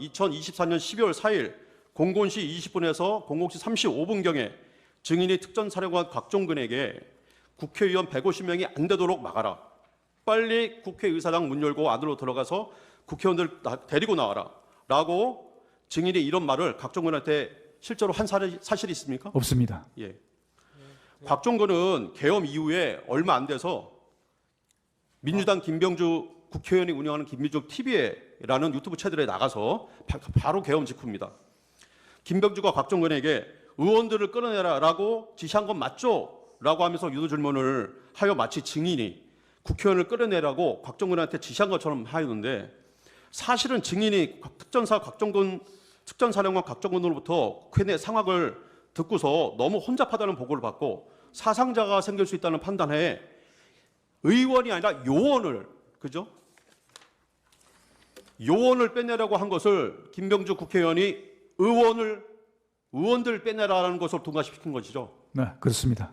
2024년 12월 4일 00시 20분에서 00시 35분경에 증인이 특전 사령관 곽종근에게 국회의원 150명이 안 되도록 막아라. 빨리 국회의사당 문 열고 안으로 들어가서 국회의원들 나- 데리고 나와라. 라고 증인이 이런 말을 곽종근한테 실제로 한 사례- 사실이 있습니까? 없습니다. 예. 곽종근은 계엄 이후에 얼마 안 돼서 민주당 김병주 국회의원이 운영하는 김민주 TV라는 유튜브 채널에 나가서 바, 바로 계엄 직후입니다. 김병주가 곽종근에게 의원들을 끌어내라라고 지시한 건 맞죠? 라고 하면서 유도 질문을 하여 마치 증인이 국회의원을 끌어내라고 곽종근한테 지시한 것처럼 하였는데 사실은 증인이 특전사 곽종근 특전사령관 곽종근으로부터 국회 내 상황을 듣고서 너무 혼잡하다는 보고를 받고 사상자가 생길 수 있다는 판단에 의원이 아니라 요원을 그죠? 요원을 빼내라고 한 것을 김병주 국회의원이 의원을 의원들 빼내라는 것을 통과시킨 것이죠. 네, 그렇습니다.